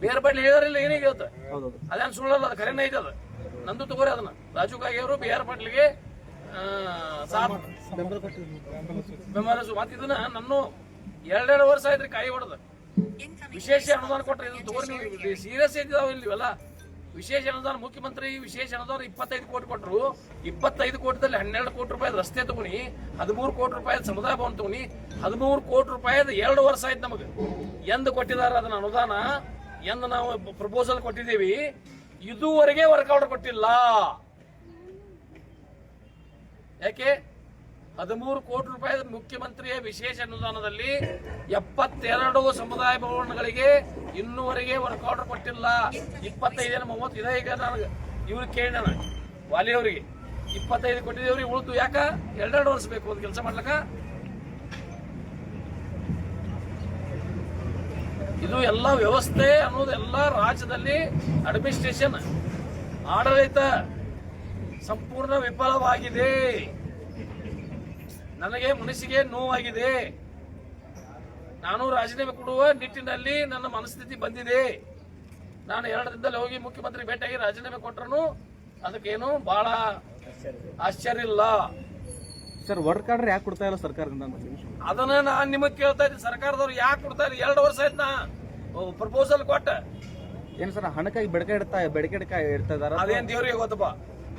ಬೇರೆ ಬಡ್ಲಿ ಹೇಳಿಲ್ಲ ಏನೇ ಹೇಳ್ತ ಅದೇನ್ ಸುಳ್ಳಲ್ಲ ಅದು ಕರೆನೇ ಐತೆ ಅದು. ನಂದು ತಗೋರಿ ಅದನ್ನ. ರಾಜು ಕಾಗಿಯವರು ಅವರು ಬಿ ಆರ್ ಪಾಟೀಲ್ಗೆ ಆ, ಸಾಥ್ ಬೆಂಬಲ ಸು- ಮತ್ತೆ ಇದನ್ನ ನನ್ನ ಎರಡೆರಡು ವರ್ಷ ಆಯ್ತ್ರಿ ಕಾಯಿ ಹೊಡೆದ. ವಿಶೇಷ ಅನುದಾನ ಕೊಟ್ರೆ ಇದನ್ನ ತಗೋರಿ ಸೀರಿಯಸ್ ಐತಿದಾವ ಇಲ್ಲಿ ಇವೆಲ್ಲ ವಿಶೇಷ ಅನುದಾನ ಮುಖ್ಯಮಂತ್ರಿ ವಿಶೇಷ ಅನುದಾನ ಇಪ್ಪತ್ತೈದು ಕೋಟಿ ಕೊಟ್ಟರು ಇಪ್ಪತ್ತೈದು ಕೋಟಿದಲ್ಲಿ ಹನ್ನೆರಡು ಕೋಟಿ ರೂಪಾಯಿ ರಸ್ತೆ ತಗೋಣಿ ಹದಿಮೂರು ಕೋಟಿ ರೂಪಾಯಿ ಸಮುದಾಯ ಭವನ ತಗೊಣಿ ಹದಿಮೂರು ಕೋಟಿ ರೂಪಾಯಿ ಎರಡು ವರ್ಷ ಆಯ್ತು ನಮಗೆ. ಎಂದು ಕೊಟ್ಟಿದ್ದಾರೆ ಅದನ್ನ ಅನುದಾನ? ಎಂದು ನಾವು ಪ್ರಪೋಸಲ್ ಕೊಟ್ಟಿದ್ದೀವಿ. ಇದುವರೆಗೆ ವರ್ಕೌಟ್ ಕೊಟ್ಟಿಲ್ಲ. ಯಾಕೆ? ಹದಿಮೂರು ಕೋಟಿ ರೂಪಾಯಿ ಮುಖ್ಯಮಂತ್ರಿಯ ವಿಶೇಷ ಅನುದಾನದಲ್ಲಿ ಎಪ್ಪತ್ತೆರಡು ಸಮುದಾಯ ಭವನಗಳಿಗೆ ಇನ್ನೂವರೆಗೆ ವರ್ಕೌಟ್ ಕೊಟ್ಟಿಲ್ಲ. ಇಪ್ಪತ್ತೈದೇನು ಮೂವತ್ತು ಇದೆ ಈಗ ನನಗೆ ಇವ್ರು ಕೇಳಿ ನಾನು ವಾಲಿಯವರಿಗೆ. ಇಪ್ಪತ್ತೈದು ಕೊಟ್ಟಿದ್ದೇವ್ರಿ ಉಳಿದು ಯಾಕ? ಎರಡೆರಡು ವರ್ಷ ಬೇಕು ಒಂದು ಕೆಲಸ ಮಾಡ್ಲಕ್ಕ? ಇದು ಎಲ್ಲ ವ್ಯವಸ್ಥೆ ಅನ್ನೋದು ಎಲ್ಲ ರಾಜ್ಯದಲ್ಲಿ ಅಡ್ಮಿನಿಸ್ಟ್ರೇಷನ್ ಆಡಳಿತ ಸಂಪೂರ್ಣ ವಿಫಲವಾಗಿದೆ. ನನಗೆ ಮನಸ್ಸಿಗೆ ನೋವಾಗಿದೆ. ನಾನು ರಾಜೀನಾಮೆ ಕೊಡುವ ನಿಟ್ಟಿನಲ್ಲಿ ನನ್ನ ಮನಸ್ಥಿತಿ ಬಂದಿದೆ. ನಾನು ಎರಡು ದಿನದಲ್ಲಿ ಹೋಗಿ ಮುಖ್ಯಮಂತ್ರಿ ಭೇಟಿಯಾಗಿ ರಾಜೀನಾಮೆ ಕೊಟ್ಟರು ಅದಕ್ಕೇನು ಬಹಳ ಆಶ್ಚರ್ಯ ಇಲ್ಲ. ಸರ್ ವರ್ಕ್ ಆರ್ಡರ್ ಯಾಕೆ ಕೊಡ್ತಾ ಇಲ್ಲ ಸರ್ಕಾರದಿಂದ ಅದನ್ನ ನಾನು ನಿಮಗೆ ಕೇಳ್ತಾ ಇದ್ದೀನಿ. ಸರ್ಕಾರದವ್ರು ಯಾಕೆ ಕೊಡ್ತಾ ಇಲ್ಲ? ಎರಡು ವರ್ಷ ಆಯ್ತು ನಾ ಪ್ರಪೋಸಲ್ ಕೊಟ್ಟ. ಏನು ಸರ್ ಹಣಕ್ಕಾಗಿ ಬೆಡಕೆ ಇಡ್ತಾ ಬೆಡಕೆ ಇಡ್ತಾ ಇಡ್ತಾ ಇದಾರ ಅದೇನ್ ದೇವ್ರಿಗೆ ಗೊತ್ತಪ್ಪ?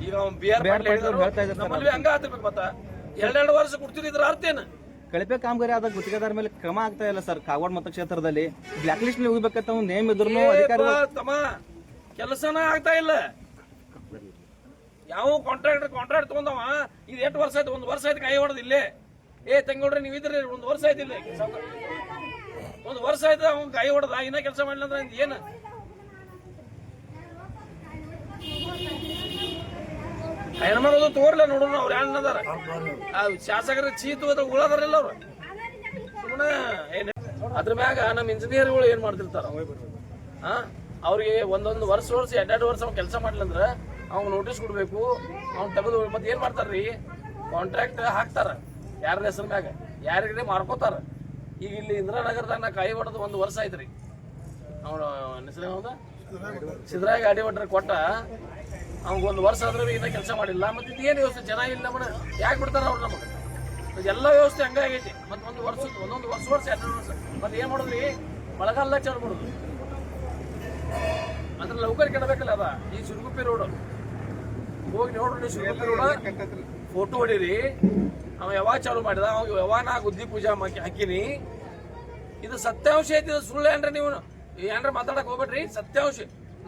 ಈಗ ಬಿ ಆರ್. ಪಾಟೀಲ್ ಹೇಳ್ತಾ ಇದ್ದಾರೆ ನಮ್ಮಲ್ಲಿ ಹಂಗ ಆಗ್ತಿರ್ಬೇಕು ಮತ್ತ. ಎರಡೆರಡು ವರ್ಷ ಕೊಡ್ತಿದ್ರ ಅರ್ಥ ಏನು? ಕಳಪೆ ಕಾಮಗಾರಿ ಆದಾಗ ಗುತ್ತಿಗೆದಾರ ಮೇಲೆ ಕ್ರಮ ಆಗ್ತಾ ಇಲ್ಲ ಸರ್ ಕಾಗವಾಡ ಮತಕ್ಷೇತ್ರದಲ್ಲಿ. ಬ್ಲಾಕ್ ಲಿಸ್ಟ್ ಹೋಗ್ಬೇಕಂತ ಒಂದು ನೇಮ್ ಇದ್ರು ಅಧಿಕಾರಿಗಳು ಏ ತಮ್ಮ. ಕೆಲಸನ ಆಗ್ತಾ ಇಲ್ಲ. ಯಾವ ಕಾಂಟ್ರಾಕ್ಟರ್ ಕಾಂಟ್ರಾಕ್ಟ್ ತಗೊಂಡವ. ಇದು ಎಷ್ಟು ವರ್ಷ ಆಯ್ತು? ಒಂದು ವರ್ಷ ಆಯ್ತು ಕೈ ಹೊಡೆದ ಇಲ್ಲೇ. ಏ ತಂಗೋಡ್ರಿ, ನೀವು ಇದ್ರಿ, ಒಂದು ವರ್ಷ ಆಯ್ತು ಇಲ್ಲಿ. ಒಂದು ವರ್ಷ ಆಯ್ತು ಅವ್ನ ಕೈ ಹೊಡೆದ. ಇನ್ನ ಕೆಲಸ ಮಾಡಿಲ್ಲ ಅಂದ್ರೆ ಏನು? ಹೆಣ್ಮಗಳು ತೋರ್ಲ ನೋಡೋಣ ಅವ್ರು ಹೆಣ್ಣದಾರ ಅದಾರ ಶಾಸಕರ ಚೀತು ಅದ್ರ ಉಳದಾರಲ್ಲ ಅವ್ರು. ಸುಮ್ಮನೆ ಅದ್ರ ಮ್ಯಾಗ ನಮ್ಮ ಇಂಜಿನಿಯರ್ಗಳು ಏನ್ ಮಾಡ್ತಿರ್ತಾರ? ಅವ್ರಿಗೆ ಒಂದೊಂದು ವರ್ಷ ವರ್ಷ, ಎರಡೆರಡು ವರ್ಷ ಕೆಲಸ ಮಾಡ್ಲಂದ್ರ ಅವ್ನು ನೋಟಿಸ್ ಕೊಡ್ಬೇಕು, ಅವ್ನು ತೆಗೆದು ಮತ್ತೆ ಏನ್ ಮಾಡ್ತಾರ್ರಿ? ಕಾಂಟ್ರಾಕ್ಟ್ ಹಾಕ್ತಾರ ಯಾರ ಹೆಸರು ಮ್ಯಾಗ ಯಾರಿಗೆ ಮಾರ್ಕೋತಾರ ಈಗ ಇಲ್ಲಿ ಇಂದಿರಾನಗರದಾಗ ನಾ ಕೈ ಹೊಡೆದು ಒಂದು ವರ್ಷ ಆಯ್ತ್ರಿ. ಅವನು ಹೆಸರು ಸಿದ್ರಾಯ ಗಾಡಿ ಹೊಟ್ರೆ ಕೊಟ್ಟ, ಅವ್ನಿಗೆ ಒಂದು ವರ್ಷ ಆದ್ರೂ ಇನ್ನ ಕೆಲಸ ಮಾಡಿಲ್ಲ. ಮತ್ತೆ ಇದೇನು ವ್ಯವಸ್ಥೆ ಚೆನ್ನಾಗಿಲ್ಲ ಮೇಡ ಯಾಕೆ ಬಿಡ್ತಾರ ಅವ್ರು ನಮಗೆ? ಎಲ್ಲ ವ್ಯವಸ್ಥೆ ಹಂಗಾಗೈತಿ ಮತ್ತೆ ಒಂದು ವರ್ಷ, ಒಂದೊಂದು ವರ್ಷ ವರ್ಷ, ಎರಡು ವರ್ಷ. ಮತ್ತೆ ಏನ್ ಮಾಡಿದ್ರಿ? ಮಳೆಗಾಲ ಚಡ್ಬಿಡುದು ಅದ್ರ ಲೌಕರ್ ಕೆಡಬೇಕಲ್ಲ ಅದ, ಈ ಸುರುಗುಪ್ಪಿ ರೋಡ್. ಹೋಗಿ ನೋಡ್ರಿ ಫೋಟೋ ಹೊಡೀರಿ. ಅವ ಯಾವಾಗ ಚಾಲು ಮಾಡಿದ? ಅವಾಗ ಯಾವಾಗ ನಾ ಗುದ್ದಿ ಪೂಜಾ ಹಾಕಿನಿ. ಇದು ಸತ್ಯಾಂಶ ಐತಿ, ಇದು ಸುಳ್ಳು ಏನ್ರ ನೀವು ಏನ್ರ ಮಾತಾಡಕ್ ಹೋಗ್ಬೇಡ್ರಿ. ಸತ್ಯಾಂಶ.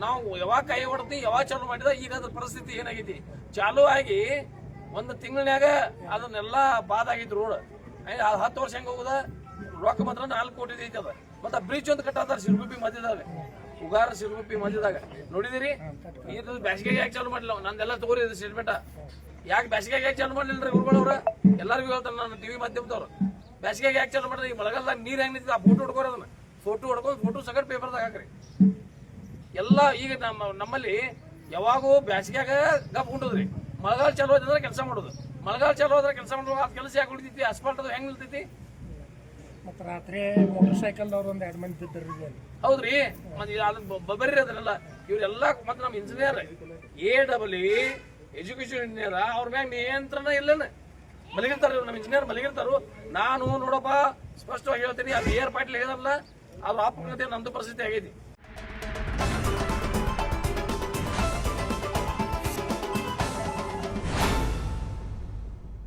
ನಾವು ಯಾವಾಗ ಕೈ ಹೊಡ್ತಿ ಯಾವಾಗ ಚಾಲು ಮಾಡಿದ ಈಗ ಅದ್ರ ಪರಿಸ್ಥಿತಿ ಏನಾಗೈತಿ? ಚಾಲು ಆಗಿ ಒಂದು ತಿಂಗಳನ್ಯಾಗ ಅದನ್ನೆಲ್ಲ ಬಾದ್ ಆಗೈತಿ ರೋಡ್. ಹತ್ತು ವರ್ಷ ಹೆಂಗ ಹೋಗುದ? ರೊಕ್ಕ ಮಾತ್ರ ನಾಲ್ಕು ಕೋಟಿ ಐತಿ ಅದ ಮತ್ತೆ ಬ್ರಿಡ್ಜ್ ಒಂದು ಕಟ್ಟಾತಾರ ಸಿರುಗುಪ್ಪಿ ಮಧ್ಯದಾಗ. ಉಗಾರ ಸಿರುಗುಪ್ಪಿ ಮಧ್ಯದಾಗ. ನೋಡಿದಿರಿ? ಇದು ಬ್ಯಾಸಿಗೆಗೆ ಯಾಕೆ ಚಾಲು ಮಾಡಿಲ್ಲ ನಂದೆಲ್ಲ ತಗೋರಿ ಇದು ಸ್ಟೇಟ್ಮೆಂಟ್ ಯಾಕೆ ಬ್ಯಾಸಿಗೆಗೆ ಯಾಕೆ ಚಾಲು ಮಾಡ್ಲಿಲ್ರಿ ಗುರುಗಳವ್ರ ಎಲ್ಲರಿಗೂ ಹೇಳ್ತಾರೆ ನಾನು ಟಿವಿ ಮಾಧ್ಯಮದವ್ರು. ಬ್ಯಾಸಿಗೆಗೆ ಯಾಕೆ ಚಾಲು ಮಾಡಿದ್ರೆ ಈ ಮಳೆಗಾಲದಾಗ ನೀರು ಹೆಂಗ್ ನಿಂತಿದೆ? ಆ ಫೋಟೋ ಹೊಡ್ಕೋರಿ ಅದನ್ನ. ಫೋಟೋ ಹೊಡ್ಕೊಂಡು ಫೋಟೋ ಸಗಟ್ ಪೇಪರ್ದಾಗ ಹಾಕ್ರಿ. ಎಲ್ಲ ಈಗ ನಮ್ಮ, ನಮ್ಮಲ್ಲಿ ಯಾವಾಗೂ ಬ್ಯಾಸಿಗ್ಯಾಗ ಗಪ್ ಉಂಟದ್ರಿ. ಮಳೆಗಾಲ ಚಾಲು ಹೋದ್ರೆ ಕೆಲಸ ಮಾಡೋದು. ಮಳೆಗಾಲ ಚಾಲು ಹೋದ್ರೆ ಕೆಲಸ ಮಾಡೋದು ಆ ಕೆಲಸ ಯಾಕೆ ಉಳಿತೈತಿ? ಅಸ್ಫಾಲ್ಟ್ ಅದು ಹೆಂಗ್ ನಿಲ್ತೈತಿ? ಮತ್ತು ರಾತ್ರಿ ಮೋಟರ್ ಸೈಕಲ್ದವ್ರು ಒಂದು ಎರಡು ಮಂದಿ ಬಿದ್ದರು ಹೌದ್ರಿ? ಮತ್ತೆ ಅದು ಬಬರಿ ಅದನ್ನೆಲ್ಲ. ಇವರೆಲ್ಲ ಮತ್ತೆ ನಮ್ಮ engineer a double education engineer ಅವ್ರ ಮ್ಯಾಗ ನಿಯಂತ್ರಣ ಇಲ್ಲನ? ಮಲಗಿರ್ತಾರ ನಮ್ಮ ಇಂಜಿನಿಯರ್ ಮಲಗಿರ್ತಾರು. ನಾನು ನೋಡಪ್ಪ, ಸ್ಪಷ್ಟವಾಗಿ ಹೇಳ್ತೀನಿ ಅದು ಏರ್ ಪಾಟ್ಲಿ ಹೇಳಲ್ಲ ಅವ್ರ ಅಪಘಾತ ನಂದು ಪರಿಸ್ಥಿತಿ ಆಗೈತಿ